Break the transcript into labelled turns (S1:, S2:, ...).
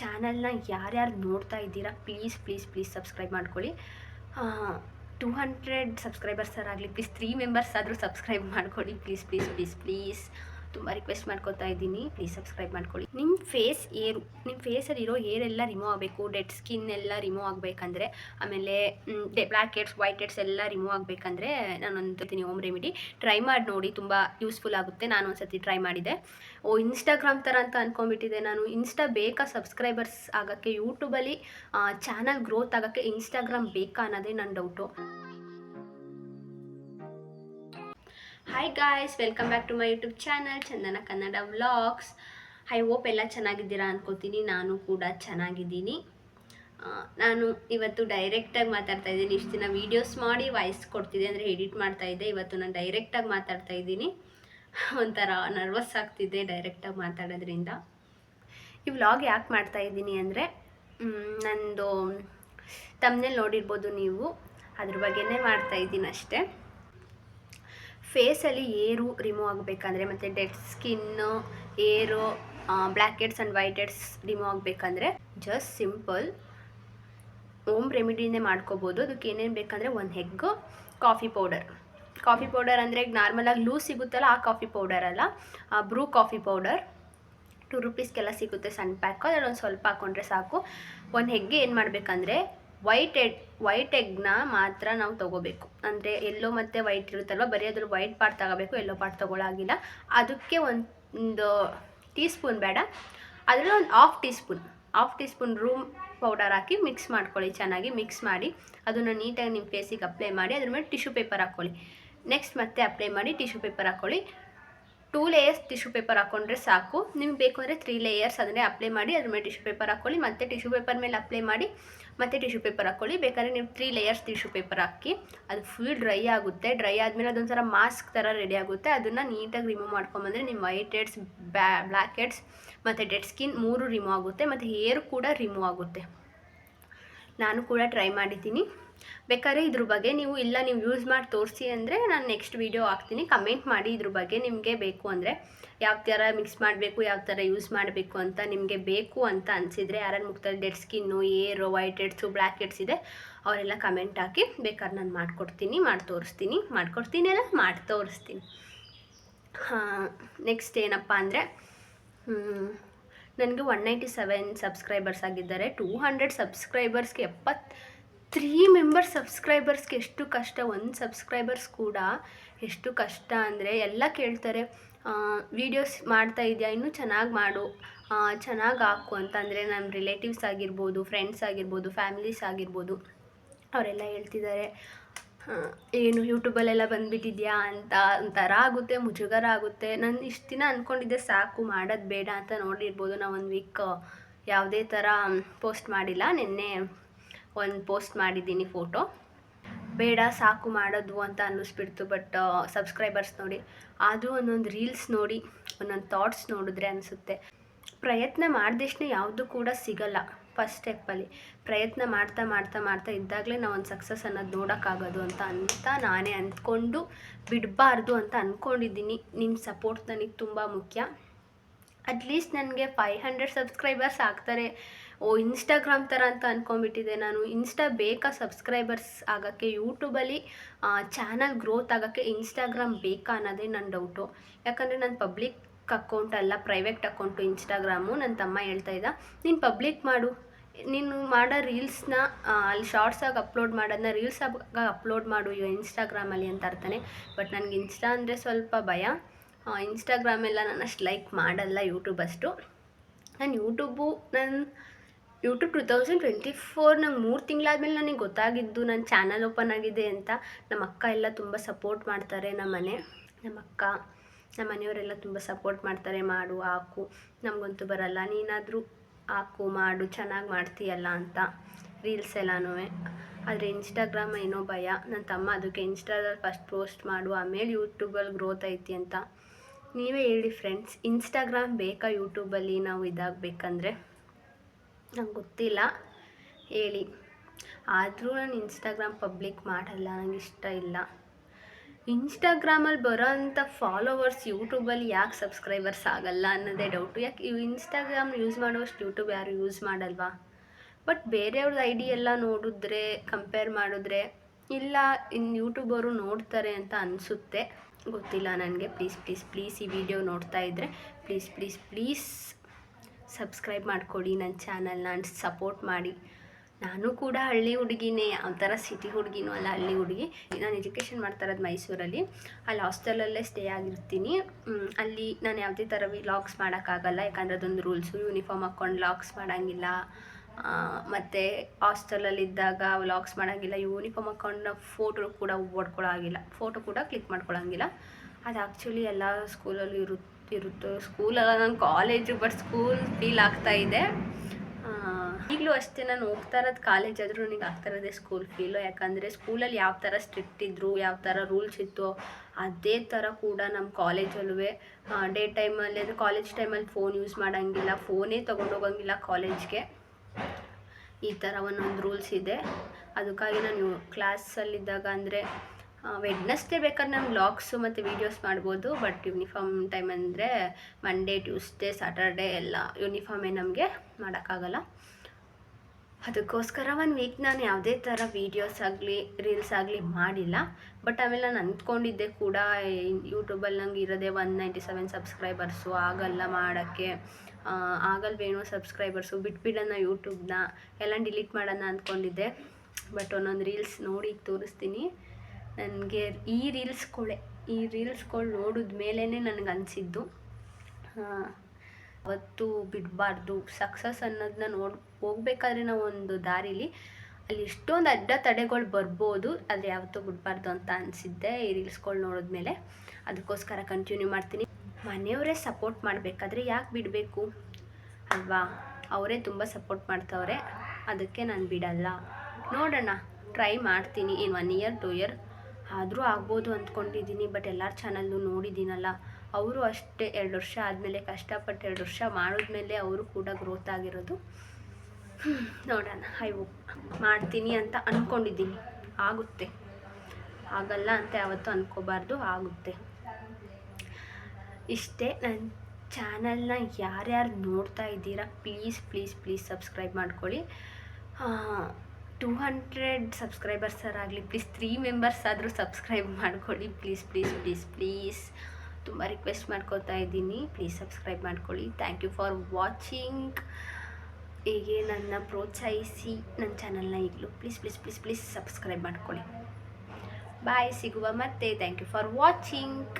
S1: ಚಾನಲ್ನ ಯಾರ್ಯಾರು ನೋಡ್ತಾ ಇದ್ದೀರಾ ಪ್ಲೀಸ್ ಪ್ಲೀಸ್ ಪ್ಲೀಸ್ ಸಬ್ಸ್ಕ್ರೈಬ್ ಮಾಡ್ಕೊಳ್ಳಿ. ಟೂ ಹಂಡ್ರೆಡ್ ಸಬ್ಸ್ಕ್ರೈಬರ್ಸ್ ಆಗಲಿ ಪ್ಲೀಸ್ ತ್ರೀ ಮೆಂಬರ್ಸ್ ಆದರೂ ಸಬ್ಸ್ಕ್ರೈಬ್ ಮಾಡ್ಕೊಳ್ಳಿ. ಪ್ಲೀಸ್ ಪ್ಲೀಸ್ ಪ್ಲೀಸ್ ಪ್ಲೀಸ್ ತುಂಬ ರಿಕ್ವೆಸ್ಟ್ ಮಾಡ್ಕೊತಾ ಇದ್ದೀನಿ. ಪ್ಲೀಸ್ ಸಬ್ಸ್ಕ್ರೈಬ್ ಮಾಡ್ಕೊಳ್ಳಿ. ನಿಮ್ಮ ಫೇಸ್ ಏರು ನಿಮ್ಮ ಫೇಸಲ್ಲಿ ಇರೋ ಏರೆಲ್ಲ ರಿಮೂವ್ ಆಗಬೇಕು. ಡೆಡ್ ಸ್ಕಿನ್ ಎಲ್ಲ ರಿಮೂವ್ ಆಗಬೇಕಂದ್ರೆ, ಆಮೇಲೆ ಬ್ಲ್ಯಾಕ್ ಹೆಡ್ಸ್ ವೈಟ್ ಹೆಡ್ಸ್ ಎಲ್ಲ ರಿಮೂವ್ ಆಗಬೇಕಂದ್ರೆ ನಾನು ಅಂತೀನಿ ಓಮ್ ರೆಮಿಡಿ. ಟ್ರೈ ಮಾಡಿ ನೋಡಿ, ತುಂಬ ಯೂಸ್ಫುಲ್ ಆಗುತ್ತೆ. ನಾನು ಒಂದ್ಸತಿ ಟ್ರೈ ಮಾಡಿದೆ. ಓ ಇನ್ಸ್ಟಾಗ್ರಾಮ್ ಥರ ಅಂತ ಅಂದ್ಕೊಂಡ್ಬಿಟ್ಟಿದೆ ನಾನು. ಇನ್ಸ್ಟಾ ಬೇಕಾ ಸಬ್ಸ್ಕ್ರೈಬರ್ಸ್ ಆಗೋಕ್ಕೆ? ಯೂಟ್ಯೂಬಲ್ಲಿ ಚಾನಲ್ ಗ್ರೋತ್ ಆಗೋಕ್ಕೆ ಇನ್ಸ್ಟಾಗ್ರಾಮ್ ಬೇಕಾ ಅನ್ನೋದೇ ನನ್ನ doubt hi guys welcome back to my YouTube channel Chandana Kannada vlogs I hope ಎಲ್ಲ ಚೆನ್ನಾಗಿದ್ದೀರಾ ಅನ್ಕೋತೀನಿ, ನಾನು ಕೂಡ ಚೆನ್ನಾಗಿದ್ದೀನಿ. ನಾನು ಇವತ್ತು ಡೈರೆಕ್ಟಾಗಿ ಮಾತಾಡ್ತಾ ಇದ್ದೀನಿ. ಇಷ್ಟು ದಿನ ವೀಡಿಯೋಸ್ ಮಾಡಿ ವಾಯ್ಸ್ ಕೊಡ್ತಿದ್ದೆ ಅಂದರೆ ಎಡಿಟ್ ಮಾಡ್ತಾ ಇದ್ದೆ. ಇವತ್ತು ನಾನು ಡೈರೆಕ್ಟಾಗಿ ಮಾತಾಡ್ತಾ ಇದ್ದೀನಿ. ಒಂಥರ ನರ್ವಸ್ ಆಗ್ತಿದ್ದೆ ಡೈರೆಕ್ಟಾಗಿ ಮಾತಾಡೋದ್ರಿಂದ. ಈ ವ್ಲಾಗ್ ಯಾಕೆ ಮಾಡ್ತಾ ಇದ್ದೀನಿ ಅಂದರೆ ನಂದು ತಮ್ಮನೇಲಿ ನೋಡಿರ್ಬೋದು ನೀವು. ಅದ್ರ ಬಗ್ಗೆನೇ ಮಾಡ್ತಾ ಇದ್ದೀನಿ ಅಷ್ಟೇ. ಫೇಸಲ್ಲಿ ಏರು ರಿಮೂವ್ ಆಗಬೇಕಂದ್ರೆ ಮತ್ತು ಡೆಡ್ ಸ್ಕಿನ್ನು ಏರು black heads and white heads remove ಆಗಬೇಕಂದ್ರೆ ಜಸ್ಟ್ ಸಿಂಪಲ್ ಓಮ್ ರೆಮಿಡಿನೇ ಮಾಡ್ಕೋಬೋದು. ಅದಕ್ಕೆ ಏನೇನು ಬೇಕಂದರೆ ಒಂದು ಹೆಗ್ಗು ಕಾಫಿ ಪೌಡರ್ ಕಾಫಿ ಪೌಡರ್ ಅಂದರೆ ಈಗ ನಾರ್ಮಲಾಗಿ ಲೂಸ್ ಸಿಗುತ್ತಲ್ಲ ಆ ಕಾಫಿ ಪೌಡರ್ ಅಲ್ಲ ಬ್ರೂ ಕಾಫಿ ಪೌಡರ್ ಟು ರುಪೀಸ್ಗೆಲ್ಲ ಸಿಗುತ್ತೆ ಸಣ್ಣ ಪ್ಯಾಕು ಅದರಲ್ಲಿ ಒಂದು ಸ್ವಲ್ಪ ಹಾಕ್ಕೊಂಡ್ರೆ ಸಾಕು. ಒಂದು ಹೆಗ್ಗೆ ಏನು ಮಾಡಬೇಕಂದ್ರೆ ವೈಟ್ ಎಗ್ ವೈಟ್ ಎಗ್ನ ಮಾತ್ರ ನಾವು ತಗೋಬೇಕು. ಅಂದರೆ ಎಲ್ಲೋ ಮತ್ತೆ ವೈಟ್ ಇರುತ್ತಲ್ವ, ಬರೀ ಅದ್ರ ವೈಟ್ ಪಾರ್ಟ್ ತಗೋಬೇಕು, ಎಲ್ಲೋ ಪಾರ್ಟ್ ತೊಗೊಳಾಗಿಲ್ಲ. ಅದಕ್ಕೆ ಒಂದು ಟೀ ಸ್ಪೂನ್ ಬೇಡ. ಅದರಲ್ಲಿ ಒಂದು half teaspoon half teaspoon room powder ಹಾಕಿ ಮಿಕ್ಸ್ ಮಾಡ್ಕೊಳ್ಳಿ ಚೆನ್ನಾಗಿ ಮಿಕ್ಸ್ ಮಾಡಿ. ಅದನ್ನು ನೀಟಾಗಿ ನಿಮ್ಮ ಫೇಸಿಗೆ ಅಪ್ಲೈ ಮಾಡಿ, ಅದ್ರ ಮೇಲೆ ಟಿಶ್ಯೂ ಪೇಪರ್ ಹಾಕ್ಕೊಳ್ಳಿ ನೆಕ್ಸ್ಟ್ ಮತ್ತೆ ಅಪ್ಲೈ ಮಾಡಿ ಟಿಶ್ಯೂ ಪೇಪರ್ ಹಾಕ್ಕೊಳ್ಳಿ ಟೂ ಲೇಯರ್ಸ್ ಟಿಶ್ಯೂ ಪೇಪರ್ ಹಾಕೊಂಡ್ರೆ ಸಾಕು. ನಿಮ್ಗೆ ಬೇಕು ಅಂದರೆ ತ್ರೀ ಲೇಯರ್ಸ್ ಅದನ್ನೇ ಅಪ್ಲೈ ಮಾಡಿ, ಅದ್ರ ಮೇಲೆ ಟಿಶ್ಯೂ ಪೇಪರ್ ಹಾಕ್ಕೊಳ್ಳಿ ಮತ್ತೆ ಟಿಶ್ಯೂ ಪೇಪರ್ ಮೇಲೆ ಅಪ್ಲೈ ಮಾಡಿ, ಮತ್ತೆ ಟಿಶ್ಯೂ ಪೇಪರ್ ಹಾಕ್ಕೊಳ್ಳಿ ಬೇಕಾದ್ರೆ ನೀವು ತ್ರೀ ಲೇಯರ್ಸ್ ಟಿಶ್ಯೂ ಪೇಪರ್ ಹಾಕಿ, ಅದು ಫುಲ್ ಡ್ರೈ ಆಗುತ್ತೆ. ಡ್ರೈ ಆದಮೇಲೆ ಅದೊಂಥರ ಮಾಸ್ಕ್ ಥರ ರೆಡಿ ಆಗುತ್ತೆ. ಅದನ್ನು ನೀಟಾಗಿ ರಿಮೂವ್ ಮಾಡ್ಕೊಂಬಂದರೆ ನಿಮ್ಮ ವೈಟ್ ಹೆಡ್ಸ್ ಬ್ಯಾ ಬ್ಲ್ಯಾಕ್ ಹೆಡ್ಸ್ ಮತ್ತು ಡೆಡ್ ಸ್ಕಿನ್ ಮೂರು ರಿಮೂವ್ ಆಗುತ್ತೆ. ಮತ್ತು ಹೇರ್ ಕೂಡ ರಿಮೂವ್ ಆಗುತ್ತೆ. ನಾನು ಕೂಡ ಟ್ರೈ ಮಾಡಿದ್ದೀನಿ. ಬೇಕಾದ್ರೆ ಇದ್ರ ಬಗ್ಗೆ ನೀವು ಇಲ್ಲ, ನೀವು ಯೂಸ್ ಮಾಡಿ ತೋರಿಸಿ ಅಂದರೆ ನಾನು ನೆಕ್ಸ್ಟ್ ವೀಡಿಯೋ ಹಾಕ್ತೀನಿ. ಕಮೆಂಟ್ ಮಾಡಿ ಇದ್ರ ಬಗ್ಗೆ ನಿಮಗೆ ಬೇಕು ಅಂದರೆ ಯಾವ ಥರ ಮಿಕ್ಸ್ ಮಾಡಬೇಕು, ಯಾವ ಥರ ಯೂಸ್ ಮಾಡಬೇಕು ಅಂತ ನಿಮಗೆ ಬೇಕು ಅಂತ ಅನಿಸಿದರೆ ಯಾರು ಮುಖದಲ್ಲಿ dead skin hair whiteheads blackheads ಇದೆ. ಅವರೆಲ್ಲ ಕಮೆಂಟ್ ಹಾಕಿ ಬೇಕಾದ್ರೆ ನಾನು ಮಾಡಿಕೊಡ್ತೀನಿ, ಮಾಡಿ ತೋರಿಸ್ತೀನಿ. ಮಾಡಿಕೊಡ್ತೀನಿ ಅಲ್ಲ, ಮಾಡಿ ತೋರಿಸ್ತೀನಿ. ನೆಕ್ಸ್ಟ್ ಏನಪ್ಪ ಅಂದರೆ ನನಗೆ ಒನ್ ನೈಂಟಿ ಸೆವೆನ್ ಸಬ್ಸ್ಕ್ರೈಬರ್ಸ್ ಆಗಿದ್ದಾರೆ. ಟೂ ಹಂಡ್ರೆಡ್ ಸಬ್ಸ್ಕ್ರೈಬರ್ಸ್ಗೆ ಎಪ್ಪತ್ತು ತ್ರೀ ಮೆಂಬರ್ಸ್ ಸಬ್ಸ್ಕ್ರೈಬರ್ಸ್ಗೆ ಎಷ್ಟು ಕಷ್ಟ? ಒಂದು ಸಬ್ಸ್ಕ್ರೈಬರ್ಸ್ ಕೂಡ ಎಷ್ಟು ಕಷ್ಟ ಅಂದರೆ ಎಲ್ಲ ಕೇಳ್ತಾರೆ. ವೀಡಿಯೋಸ್ ಮಾಡ್ತಾ ಇದೆಯಾ? ಇನ್ನೂ ಚೆನ್ನಾಗಿ ಮಾಡು. ಚೆನ್ನಾಗಿ ಹಾಕು ಅಂತ ಅಂದರೆ ನಮ್ಮ ರಿಲೇಟಿವ್ಸ್ ಆಗಿರ್ಬೋದು ಫ್ರೆಂಡ್ಸ್ ಆಗಿರ್ಬೋದು ಫ್ಯಾಮಿಲೀಸ್ ಆಗಿರ್ಬೋದು, ಅವರೆಲ್ಲ ಹೇಳ್ತಿದ್ದಾರೆ. ಏನು ಯೂಟ್ಯೂಬಲ್ಲೆಲ್ಲ ಬಂದುಬಿಟ್ಟಿದ್ಯಾ ಅಂತ ಒಂಥರ ಆಗುತ್ತೆ, ಮುಜುಗರ ಆಗುತ್ತೆ. ನಾನು ಇಷ್ಟು ದಿನ ಅಂದ್ಕೊಂಡಿದ್ದೆ ಸಾಕು, ಮಾಡೋದು ಬೇಡ ಅಂತ ನೋಡಿರ್ಬೋದು. ನಾವು ಒಂದು ವೀಕ್ ಯಾವುದೇ ಥರ ಪೋಸ್ಟ್ ಮಾಡಿಲ್ಲ. ನಿನ್ನೆ ಒಂದು ಪೋಸ್ಟ್ ಮಾಡಿದ್ದೀನಿ ಫೋಟೋ. ಬೇಡ, ಸಾಕು ಮಾಡೋದು ಅಂತ ಅನ್ನಿಸ್ಬಿಡ್ತು, ಬಟ್ ಸಬ್ಸ್ಕ್ರೈಬರ್ಸ್ ನೋಡಿ, ಆದರೂ ಒಂದೊಂದು ರೀಲ್ಸ್ ನೋಡಿ, ಒಂದೊಂದು ಥಾಟ್ಸ್ ನೋಡಿದ್ರೆ ಅನಿಸುತ್ತೆ. ಪ್ರಯತ್ನ ಮಾಡಿದಷ್ಟು ಯಾವುದು ಕೂಡ ಸಿಗಲ್ಲ ಫಸ್ಟ್ ಸ್ಟೆಪ್ಪಲ್ಲಿ ಪ್ರಯತ್ನ ಮಾಡ್ತಾ ಮಾಡ್ತಾ ಮಾಡ್ತಾ ಇದ್ದಾಗಲೇ ನಾವು ಒಂದು ಸಕ್ಸಸ್ ಅನ್ನೋದು ನೋಡೋಕ್ಕಾಗೋದು ಅಂತ ಅಂತ ನಾನೇ ಅಂದ್ಕೊಂಡು ಬಿಡಬಾರ್ದು ಅಂತ ಅಂದ್ಕೊಂಡಿದ್ದೀನಿ ನಿಮ್ಮ ಸಪೋರ್ಟ್ ನನಗೆ ತುಂಬ ಮುಖ್ಯ. ಅಟ್ಲೀಸ್ಟ್ ನನಗೆ ಫೈ ಹಂಡ್ರೆಡ್ ಸಬ್ಸ್ಕ್ರೈಬರ್ಸ್ ಆಗ್ತಾರೆ. ಓ ಇನ್ಸ್ಟಾಗ್ರಾಮ್ ಥರ ಅಂತ ಅಂದ್ಕೊಂಡ್ಬಿಟ್ಟಿದೆ ನಾನು. ಇನ್ಸ್ಟಾ ಬೇಕಾ ಸಬ್ಸ್ಕ್ರೈಬರ್ಸ್ ಆಗೋಕ್ಕೆ? ಯೂಟ್ಯೂಬಲ್ಲಿ ಚಾನಲ್ ಗ್ರೋತ್ ಆಗೋಕ್ಕೆ ಇನ್ಸ್ಟಾಗ್ರಾಮ್ ಬೇಕಾ ಅನ್ನೋದೇ ನನ್ನ ಡೌಟು ಯಾಕಂದರೆ ನಾನು ಪಬ್ಲಿಕ್ ಅಕೌಂಟ್ ಅಲ್ಲ ಪ್ರೈವೇಟ್ ಅಕೌಂಟು ಇನ್ಸ್ಟಾಗ್ರಾಮು ನನ್ನ ತಮ್ಮ ಹೇಳ್ತಾ ಇದ್ದ, ನೀನು ಪಬ್ಲಿಕ್ ಮಾಡು. ನೀನು ಮಾಡೋ ರೀಲ್ಸ್ನ ಅಲ್ಲಿ ಶಾರ್ಟ್ಸಾಗಿ ಅಪ್ಲೋಡ್ ಮಾಡೋದನ್ನ ರೀಲ್ಸ್ ಆಗಿ ಅಪ್ಲೋಡ್ ಮಾಡು. ಇನ್ಸ್ಟಾಗ್ರಾಮಲ್ಲಿ ಅಂತ ಅರ್ಥನೇ ಬಟ್ ನನಗೆ ಇನ್ಸ್ಟಾ ಅಂದರೆ ಸ್ವಲ್ಪ ಭಯ. ಇನ್ಸ್ಟಾಗ್ರಾಮೆಲ್ಲ ನಾನು ಅಷ್ಟು ಲೈಕ್ ಮಾಡಲ್ಲ ಯೂಟ್ಯೂಬ್ ಅಷ್ಟು ನಾನು ಯೂಟ್ಯೂಬು, ನಾನು YouTube two thousand twenty four ನಂಗೆ ಮೂರು ತಿಂಗಳಾದ್ಮೇಲೆ ನನಗೆ ಗೊತ್ತಾಗಿದ್ದು ನನ್ನ ಚಾನಲ್ ಓಪನ್ ಆಗಿದೆ ಅಂತ. ನಮ್ಮ ಅಕ್ಕ ಎಲ್ಲ ತುಂಬ ಸಪೋರ್ಟ್ ಮಾಡ್ತಾರೆ ನಮ್ಮ ಮನೆ. ನಮ್ಮ ಅಕ್ಕ, ನಮ್ಮ ಮನೆಯವರೆಲ್ಲ ತುಂಬ ಸಪೋರ್ಟ್ ಮಾಡ್ತಾರೆ, ಮಾಡು, ಹಾಕು, ನಮಗಂತೂ ಬರಲ್ಲ, ನೀನಾದರೂ ಹಾಕು, ಮಾಡು, ಚೆನ್ನಾಗಿ ಮಾಡ್ತೀಯಲ್ಲ ಅಂತ ರೀಲ್ಸ್ ಎಲ್ಲನೂ. ಆದರೆ ಇನ್ಸ್ಟಾಗ್ರಾಮ್ ಏನೋ ಭಯ. ನನ್ನ ತಮ್ಮ ಅದಕ್ಕೆ ಇನ್ಸ್ಟಾದಲ್ಲಿ ಫಸ್ಟ್ ಪೋಸ್ಟ್ ಮಾಡು, ಆಮೇಲೆ ಯೂಟ್ಯೂಬಲ್ಲಿ ಗ್ರೋತ್ ಐತಿ ಅಂತ. ನೀವೇ ಹೇಳಿ ಫ್ರೆಂಡ್ಸ್ ಇನ್ಸ್ಟಾಗ್ರಾಮ್ ಬೇಕಾ ಯೂಟ್ಯೂಬಲ್ಲಿ ನಾವು ಇದಾಗಬೇಕಂದ್ರೆ? ನಂಗೆ ಗೊತ್ತಿಲ್ಲ. ಹೇಳಿ. ಆದರೂ ನಾನು ಇನ್ಸ್ಟಾಗ್ರಾಮ್ ಪಬ್ಲಿಕ್ ಮಾಡಲ್ಲ ನನಗೆ ಇಷ್ಟ ಇಲ್ಲ. ಇನ್ಸ್ಟಾಗ್ರಾಮಲ್ಲಿ ಬರೋ ಅಂಥ ಫಾಲೋವರ್ಸ್ ಯೂಟ್ಯೂಬಲ್ಲಿ ಯಾಕೆ ಸಬ್ಸ್ಕ್ರೈಬರ್ಸ್ ಆಗಲ್ಲ ಅನ್ನೋದೇ ಡೌಟು ಯಾಕೆ ಇವು ಇನ್ಸ್ಟಾಗ್ರಾಮ್ ಯೂಸ್ ಮಾಡೋಷ್ಟು ಯೂಟ್ಯೂಬ್ ಯಾರು ಯೂಸ್ ಮಾಡಲ್ವಾ? ಬಟ್ ಬೇರೆಯವ್ರದ್ದು ಐ ಡಿ ಎಲ್ಲ ನೋಡಿದ್ರೆ ಕಂಪೇರ್ ಮಾಡಿದ್ರೆ, ಇಲ್ಲ ಇನ್ನು ಯೂಟ್ಯೂಬರು ನೋಡ್ತಾರೆ ಅಂತ ಅನಿಸುತ್ತೆ. ಗೊತ್ತಿಲ್ಲ ನನಗೆ. ಪ್ಲೀಸ್ ಪ್ಲೀಸ್ ಪ್ಲೀಸ್ ಈ ವಿಡಿಯೋ ನೋಡ್ತಾ ಇದ್ದರೆ ಪ್ಲೀಸ್ ಪ್ಲೀಸ್ ಪ್ಲೀಸ್ ಸಬ್ಸ್ಕ್ರೈಬ್ ಮಾಡ್ಕೊಳ್ಳಿ ನನ್ನ ಚಾನಲ್ನ ಸಪೋರ್ಟ್ ಮಾಡಿ. ನಾನು ಕೂಡ ಹಳ್ಳಿ ಹುಡುಗಿನೇ, ಒಂಥರ ಥರ ಸಿಟಿ ಹುಡುಗಿನೂ ಅಲ್ಲ ಹಳ್ಳಿ ಹುಡುಗಿ. ನಾನು ಎಜುಕೇಷನ್ ಮಾಡ್ತಾ ಇರೋದು ಮೈಸೂರಲ್ಲಿ. ಅಲ್ಲಿ ಹಾಸ್ಟೆಲಲ್ಲೇ ಸ್ಟೇ ಆಗಿರ್ತೀನಿ. ಅಲ್ಲಿ ನಾನು ಯಾವುದೇ ಥರ ಲಾಕ್ಸ್ ಮಾಡೋಕ್ಕಾಗಲ್ಲ. ಯಾಕಂದರೆ ಅದೊಂದು ರೂಲ್ಸು, ಯೂನಿಫಾರ್ಮ್ ಹಾಕ್ಕೊಂಡು ಲಾಕ್ಸ್ ಮಾಡೋಂಗಿಲ್ಲ. ಮತ್ತು ಹಾಸ್ಟೆಲಲ್ಲಿದ್ದಾಗ ವ್ಲಾಗ್ಸ್ ಮಾಡೋಂಗಿಲ್ಲ ಯೂನಿಫಾರ್ಮ್ ಹಾಕೊಂಡು ಫೋಟೋ ಕೂಡ ಓಡ್ಕೊಳ್ಳೋಂಗಿಲ್ಲ ಫೋಟೋ ಕೂಡ ಕ್ಲಿಕ್ ಮಾಡ್ಕೊಳ್ಳೋಂಗಿಲ್ಲ ಅದು ಆ್ಯಕ್ಚುಲಿ ಎಲ್ಲ ಸ್ಕೂಲಲ್ಲಿ ಇರು ಇರುತ್ತೋ ಸ್ಕೂಲಲ್ಲ ನನ್ನ ಕಾಲೇಜು ಬಟ್ ಸ್ಕೂಲ್ ಫೀಲ್ ಆಗ್ತಾ ಇದೆ. ಈಗಲೂ ಅಷ್ಟೇ ನಾನು ಹೋಗ್ತಾ ಇರೋದು ಕಾಲೇಜ್ ಆದರೂ ನನಗೆ ಆಗ್ತಾ ಇರೋದೇ ಸ್ಕೂಲ್ ಫೀಲು ಯಾಕಂದರೆ ಸ್ಕೂಲಲ್ಲಿ ಯಾವ ಥರ ಸ್ಟ್ರಿಕ್ಟ್ ಇದ್ದರು ಯಾವ ಥರ ರೂಲ್ಸ್ ಇತ್ತು, ಅದೇ ಥರ ಕೂಡ ನಮ್ಮ ಕಾಲೇಜಲ್ಲೂ ಡೇ ಟೈಮಲ್ಲಿ ಅಂದರೆ ಕಾಲೇಜ್ ಟೈಮಲ್ಲಿ ಫೋನ್ ಯೂಸ್ ಮಾಡೋಂಗಿಲ್ಲ ಫೋನೇ ತೊಗೊಂಡೋಗಂಗಿಲ್ಲ ಕಾಲೇಜ್ಗೆ ಈ ಥರ ಒಂದೊಂದು ರೂಲ್ಸ್ ಇದೆ. ಅದಕ್ಕಾಗಿ ನಾನು ಕ್ಲಾಸಲ್ಲಿದ್ದಾಗ ಅಂದರೆ ವೆಡ್ನಸ್ಡೇ ಬೇಕಾದ್ರೆ ನಾನು ವ್ಲಾಗ್ಸು ಮತ್ತು ವೀಡಿಯೋಸ್ ಮಾಡ್ಬೋದು ಬಟ್ ಯೂನಿಫಾರ್ಮ್ ಟೈಮ್ ಅಂದರೆ ಮಂಡೇ ಟ್ಯೂಸ್ಡೇ ಸ್ಯಾಟರ್ಡೇ ಎಲ್ಲ ಯೂನಿಫಾರ್ಮೇ ನಮಗೆ ಮಾಡೋಕ್ಕಾಗಲ್ಲ. ಅದಕ್ಕೋಸ್ಕರ ಒಂದು ವೀಕ್ ನಾನು ಯಾವುದೇ ಥರ ವೀಡಿಯೋಸ್ ಆಗಲಿ ರೀಲ್ಸ್ ಆಗಲಿ ಮಾಡಿಲ್ಲ. ಬಟ್ ಆಮೇಲೆ ನಾನು ಅಂದ್ಕೊಂಡಿದ್ದೆ ಕೂಡ ಯೂಟ್ಯೂಬಲ್ಲಿ ನಂಗೆ ಇರೋದೇ ಒನ್ ನೈಂಟಿ ಸೆವೆನ್ ಸಬ್ಸ್ಕ್ರೈಬರ್ಸು ಆಗಲ್ಲ ಮಾಡೋಕ್ಕೆ. ಆಗಲ್ವೇನೋ ಸಬ್ಸ್ಕ್ರೈಬರ್ಸು ಬಿಟ್ಬಿಡೋಣ ಯೂಟ್ಯೂಬ್ನ ಎಲ್ಲ ಡಿಲೀಟ್ ಮಾಡೋಣ ಅಂದ್ಕೊಂಡಿದ್ದೆ. ಬಟ್ ಒಂದೊಂದು ರೀಲ್ಸ್ ನೋಡಿ ತೋರಿಸ್ತೀನಿ. ನನಗೆ ಈ ರೀಲ್ಸ್ಗಳೇ ಈ ರೀಲ್ಸ್ಗಳು ನೋಡಿದ ಮೇಲೇ ನನಗೆ ಅನಿಸಿದ್ದು. ಅವತ್ತು ಬಿಡಬಾರ್ದು. ಸಕ್ಸಸ್ ಅನ್ನೋದನ್ನ ನೋಡಿ, ಹೋಗ್ಬೇಕಾದ್ರೆ ನಾವು ಒಂದು ದಾರಿಲಿ, ಅಲ್ಲಿ ಎಷ್ಟೊಂದು ಅಡ್ಡ ತಡೆಗಳು ಬರ್ಬೋದು, ಆದರೆ ಯಾವತ್ತೂ ಬಿಡಬಾರ್ದು ಅಂತ ಅನಿಸಿದ್ದೆ ಈ ರೀಲ್ಸ್ಗಳು ನೋಡಿದ್ಮೇಲೆ. ಅದಕ್ಕೋಸ್ಕರ ಕಂಟಿನ್ಯೂ ಮಾಡ್ತೀನಿ. ಮನೆಯವರೇ ಸಪೋರ್ಟ್ ಮಾಡಬೇಕಾದ್ರೆ ಯಾಕೆ ಬಿಡಬೇಕು? ಅಲ್ವಾ? ಅವರೇ ತುಂಬ ಸಪೋರ್ಟ್ ಮಾಡ್ತವ್ರೆ. ಅದಕ್ಕೆ ನಾನು ಬಿಡಲ್ಲ. ನೋಡೋಣ ಟ್ರೈ ಮಾಡ್ತೀನಿ. In one year two year ಆದರೂ ಆಗ್ಬೋದು ಅಂದ್ಕೊಂಡಿದ್ದೀನಿ ಬಟ್ ಎಲ್ಲರ ಚಾನಲ್ಲು ನೋಡಿದ್ದೀನಲ್ಲ. ಅವರು ಅಷ್ಟೇ, ಎರಡು ವರ್ಷ ಆದಮೇಲೆ, ಕಷ್ಟಪಟ್ಟು ಎರಡು ವರ್ಷ ಮಾಡಿದ್ಮೇಲೆ ಅವರು ಕೂಡ ಗ್ರೋತ್ ಆಗಿರೋದು. ನೋಡೋಣ ಐ ಹೋಪ್ ಮಾಡ್ತೀನಿ ಅಂತ ಅಂದ್ಕೊಂಡಿದ್ದೀನಿ ಆಗುತ್ತೆ. ಆಗಲ್ಲ ಅಂತ ಯಾವತ್ತೂ ಅಂದ್ಕೋಬಾರ್ದು ಆಗುತ್ತೆ. ಇಷ್ಟೇ ನನ್ನ ಚಾನಲ್ನ ಯಾರ್ಯಾರು ನೋಡ್ತಾ ಇದ್ದೀರಾ ಪ್ಲೀಸ್ ಪ್ಲೀಸ್ ಪ್ಲೀಸ್ ಸಬ್ಸ್ಕ್ರೈಬ್ ಮಾಡ್ಕೊಳ್ಳಿ. ಟೂ ಹಂಡ್ರೆಡ್ ಆಗಲಿ ಪ್ಲೀಸ್ ತ್ರೀ ಮೆಂಬರ್ಸ್ ಆದರೂ ಸಬ್ಸ್ಕ್ರೈಬ್ ಮಾಡ್ಕೊಳ್ಳಿ. ಪ್ಲೀಸ್ ಪ್ಲೀಸ್ ಪ್ಲೀಸ್ ಪ್ಲೀಸ್ ತುಂಬ ರಿಕ್ವೆಸ್ಟ್ ಮಾಡ್ಕೋತಾ ಇದ್ದೀನಿ. ಪ್ಲೀಸ್ ಸಬ್ಸ್ಕ್ರೈಬ್ ಮಾಡ್ಕೊಳ್ಳಿ. ಥ್ಯಾಂಕ್ ಯು ಫಾರ್ ವಾಚಿಂಗ್ ಹೀಗೆ ನನ್ನ ಪ್ರೋತ್ಸಾಹಿಸಿ ನನ್ನ ಚಾನಲ್ನ ಈಗಲೂ please please please please subscribe ಮಾಡ್ಕೊಳ್ಳಿ. ಬಾಯ್ ಸಿಗುವ ಮತ್ತೆ. Thank you for watching